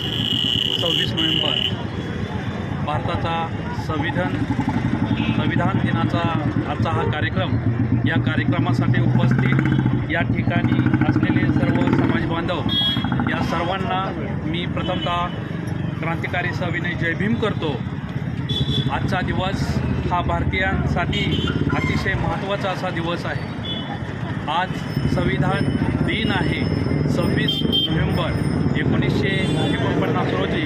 सव्वीस नोव्हेंबर भारताचा संविधान संविधान दिनाचा आजचा हा कार्यक्रम. या कार्यक्रमासाठी उपस्थित या ठिकाणी असलेले सर्व समाज बांधव या सर्वांना मी प्रथमतः क्रांतिकारी सविनय जयभीम करतो. आजचा दिवस हा भारतीयांसाठी अतिशय महत्त्वाचा असा दिवस आहे. आज संविधान दिन आहे सव्वीस नोव्हेंबर. एकोणीसशे एकोणपन्नास रोजी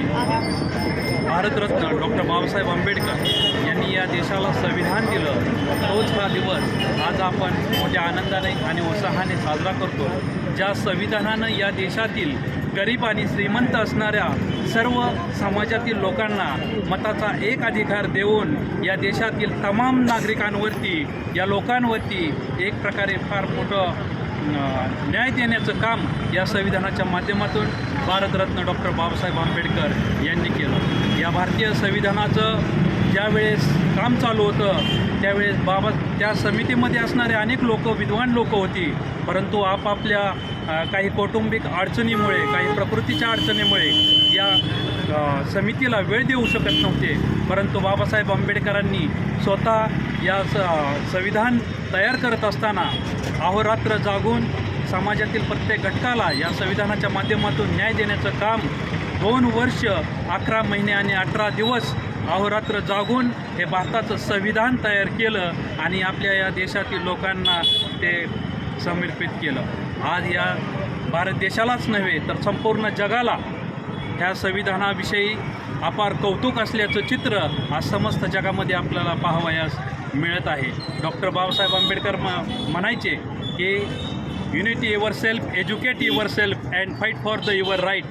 भारतरत्न डॉक्टर बाबासाहेब आंबेडकर यांनी या देशाला संविधान दिलं. तोच हा दिवस आज आपण मोठ्या आनंदाने आणि उत्साहाने साजरा करतो. ज्या संविधानानं या देशातील गरीब आणि श्रीमंत असणाऱ्या सर्व समाजातील लोकांना मताचा एक अधिकार देऊन या देशातील तमाम नागरिकांवरती या लोकांवरती एक प्रकारे फार मोठं न्याय देण्याचं काम या संविधानाच्या माध्यमातून भारतरत्न डॉक्टर बाबासाहेब आंबेडकर यांनी केलं. या भारतीय संविधानाचं ज्यावेळेस काम चालू होतं त्यावेळेस बाबा त्या समितीमध्ये असणारे अनेक लोक विद्वान लोक होती. परंतु आपापल्या काही कौटुंबिक अडचणीमुळे काही प्रकृतीच्या अडचणीमुळे या समितीला वेळ देऊ शकत नव्हते. परंतु बाबासाहेब आंबेडकरांनी स्वतः या स संविधान तयार करत असताना अहोरात्र जागून समाजातील प्रत्येक घटकाला या संविधानाच्या माध्यमातून न्याय देण्याचं काम दोन वर्ष अकरा महिने आणि अठरा दिवस अहोरात्र जागून हे भारताचं संविधान तयार केलं आणि आपल्या या देशातील लोकांना ते समर्पित केलं. आज या भारत देशालाच नव्हे तर संपूर्ण जगाला ह्या संविधानाविषयी अपार कौतुक असल्याचं चित्र आज समस्त जगामध्ये आपल्याला पाहावयास मिळत आहे. डॉक्टर बाबासाहेब आंबेडकर म म्हणायचे की unity yourself educate yourself and fight for the your right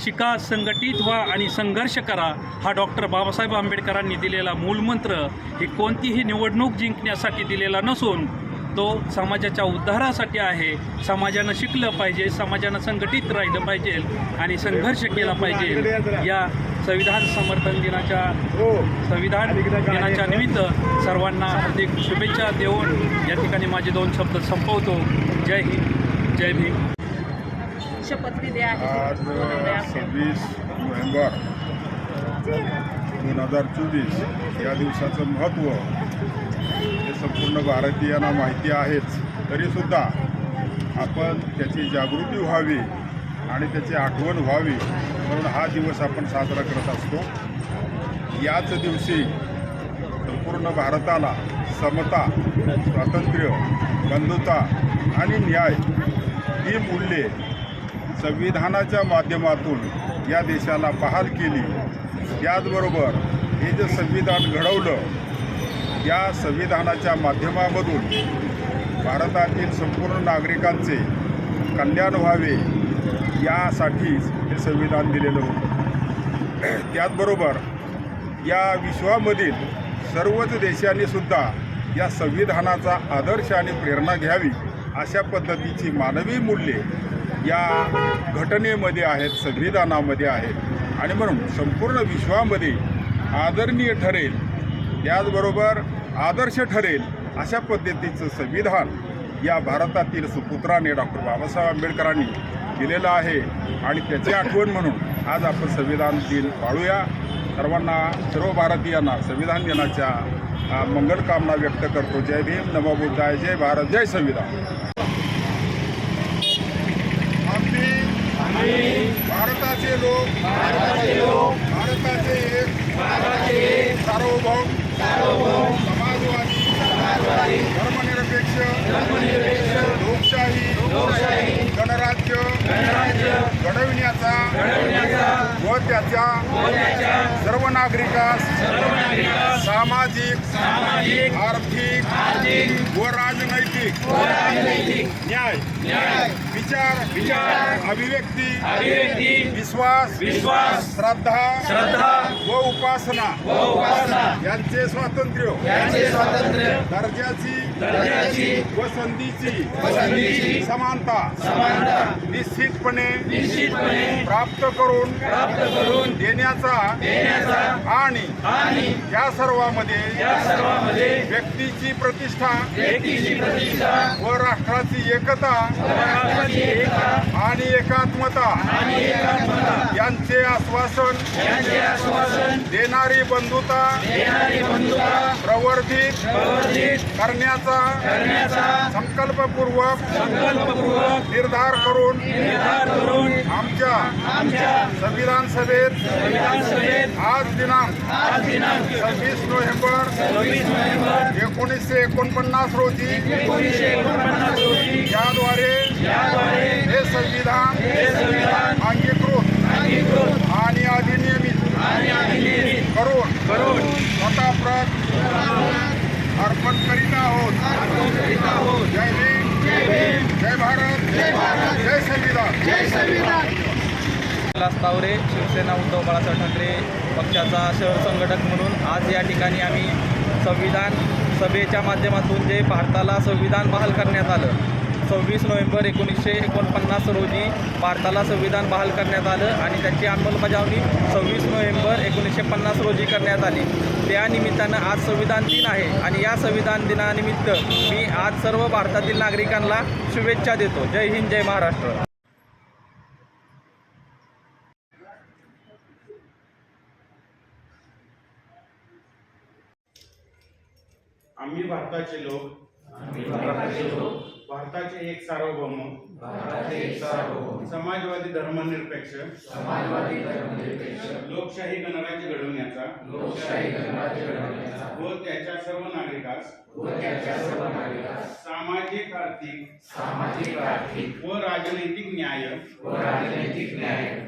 शिका संघटित व्हा आणि संघर्ष करा. हा डॉक्टर बाबासाहेब आंबेडकरांनी दिलेला मूलमंत्र ही कोणतीही निवडणूक जिंकण्यासाठी दिलेला नसून तो समाजाच्या उद्धारासाठी आहे. समाजानं शिकलं पाहिजे समाजानं संघटित राहिलं पाहिजे आणि संघर्ष केला पाहिजे. या संविधान समर्थन दिनाच्या संविधान दिनाच्या निमित्त सर्वांना हार्दिक शुभेच्छा देऊन या ठिकाणी माझे दोन शब्द संपवतो. जय हिंद. जय भीम. आज. सव्वीस नोव्हेंबर दोन हजार चोवीस या दिवसाचं महत्त्व संपूर्ण भारतीयांना माहिती आहेच तरीसुद्धा आपण त्याची जागृती व्हावी आणि त्याची आठवण व्हावी म्हणून हा दिवस आपण साजरा करत असतो. याच दिवशी संपूर्ण भारताला समता स्वातंत्र्य बंधुता आणि न्याय ही मूल्ये संविधानाच्या माध्यमातून या देशाला बहाल केली. त्याचबरोबर हे जे संविधान घडवलं या संविधानाच्या माध्यमामधून भारतातील संपूर्ण नागरिकांचे कल्याण व्हावे यासाठीच हे संविधान दिलेलं होतं. त्याचबरोबर या विश्वामधील सर्वच देशांनी सुद्धा या संविधानाचा आदर्श आणि प्रेरणा घ्यावी अशा पद्धतीची मानवी मूल्ये या घटनेमध्ये आहेत संविधानामध्ये आहेत. आणि म्हणून संपूर्ण विश्वामध्ये आदरणीय ठरेल. त्याचबरोबर आदर्श ठरेल अशा पद्धतीचं संविधान या भारतातील सुपुत्राने डॉक्टर बाबासाहेब आंबेडकरांनी दिलेलं आहे. आणि त्याची आठवण म्हणून आज आपण संविधान दिन पाळूया. सर्वांना सर्व भारतीयांना संविधान दिनाच्या मंगलकामना व्यक्त करतो. जय भीम नमो बुद्धाय जय भारत जय संविधान. भारताचे लोक भारताचे लोक भारताचे एक सार्वभौम समाजवादी धर्मनिरपेक्ष धर्मनिरपेक्ष लोकशाही लोकशाही गणराज्य गणराज्य घडविण्याचा घडविण्याचा व त्याच्या सर्व नागरिकास सामाजिक सामाजिक आर्थिक आर्थिक व राजनैतिक. न्याय. न्याय. विचार विचार. अभिव्यक्ती. अभिव्यक्ती. विश्वास. विश्वास. श्रद्धा श्रद्धा. व उपासना. व उपासना. यांचे स्वातंत्र्य. यांचे स्वातंत्र्य. दर्जाची दर्जाची. व संधीची. व संधीची. समानता. समानता. निश्चितपणे निश्चितपणे. प्राप्त करून प्राप्त करून देण्याचा देण्याचा आणि आणि या सर्वामध्ये व्यक्तीची प्रतिष्ठा व राष्ट्राची एकता आणि एकात्मता यांचे आश्वासन देणारी बंधुता प्रवर्धित करण्याचा संकल्पपूर्वक निर्धार करून आमच्या आमच्या संविधान सभेत आज दिनांक सव्वीस नोव्हेंबर सव्वीस एकोणीसशे एकोणपन्नास रोजी याद्वारे हे संविधान हे संविधान अंगीकृत अंगीकृत आणि अधिनियमित आणि अधिनियमित करून करून स्वतः प्रत अर्पण करीत आहोत जय भीम जय भारत जय संविधान कैलास तावरे शिवसेना उद्धव बाळासाहेब ठाकरे पक्षाचा शहर संघटक म्हणून आज या ठिकाणी आम्ही संविधान सभेच्या माध्यमातून जे भारताला संविधान बहाल करण्यात आलं सव्वीस नोव्हेंबर एकोणीसशे एकोणपन्नास रोजी भारताला संविधान बहाल करण्यात आलं आणि त्याची अंमलबजावणी सव्वीस नोव्हेंबर एकोणीसशे पन्नास रोजी करण्यात आली. त्या निमित्तानं आज संविधान दिन आहे आणि या संविधान दिनानिमित्त मी आज सर्व भारतातील नागरिकांना शुभेच्छा देतो. जय हिंद जय महाराष्ट्र. आम्ही भारताचे लोक. भारताचे एक सार्वभौम. समाजवादी धर्मनिरपेक्ष. लोकशाही गणराज्य घडवण्याचा व त्याच्या सर्व नागरिकास. सामाजिक आर्थिक व राजनैतिक न्याय.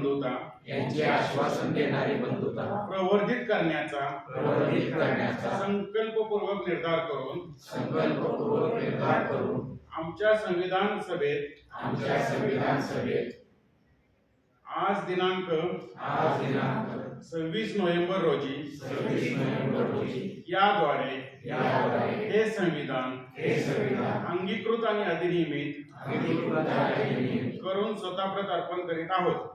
बंधुता. यांचे आश्वासन देणारी बंधुता. प्रवर्धित करण्याचा प्रवर्धित करण्याचा. संकल्पपूर्वक निर्धार करून संकल्पपूर्वक निर्धार करून आमच्या संविधान सभेत आमच्या संविधान सभेत आज दिनांक आज दिनांक सव्वीस नोव्हेंबर रोजी सव्वीस नोव्हेंबर रोजी याद्वारे याद्वारे हे संविधान हे संविधान अंगीकृत आणि अधिनियमित करून स्वतःप्रत अर्पण करीत आहोत.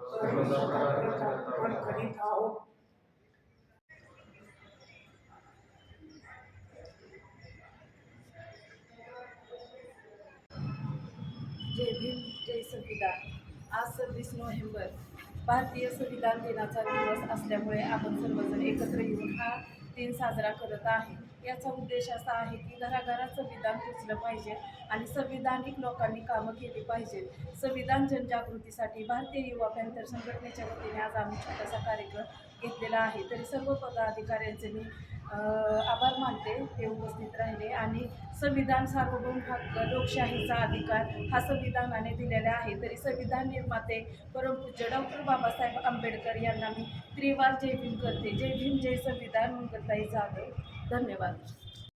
जय भीम जय संविधान. आज सव्वीस नोव्हेंबर भारतीय संविधान दिनाचा दिवस असल्यामुळे आपण सर्वजण एकत्र येऊन हा दिन साजरा करत आहे. याचा उद्देश असा आहे की घराघरात संविधान पोचलं पाहिजे आणि संविधानिक लोकांनी कामं केली पाहिजे संविधान जनजागृतीसाठी भारतीय युवा पॅन्थर संघटनेच्या वतीने आज आम्ही छोटासा कार्यक्रम घेतलेला आहे. तरी सर्व पदाधिकाऱ्यांचे मी आभार मानते ते उपस्थित राहिले आणि संविधान सार्वभौम हक्क लोकशाहीचा अधिकार हा संविधानाने दिलेला आहे. तरी संविधान निर्माते परमपूज्य डॉक्टर बाबासाहेब आंबेडकर यांना मी त्रिवार जय भीम करते. जय भीम जय संविधान. मंगलताई जाधव. धन्यवाद.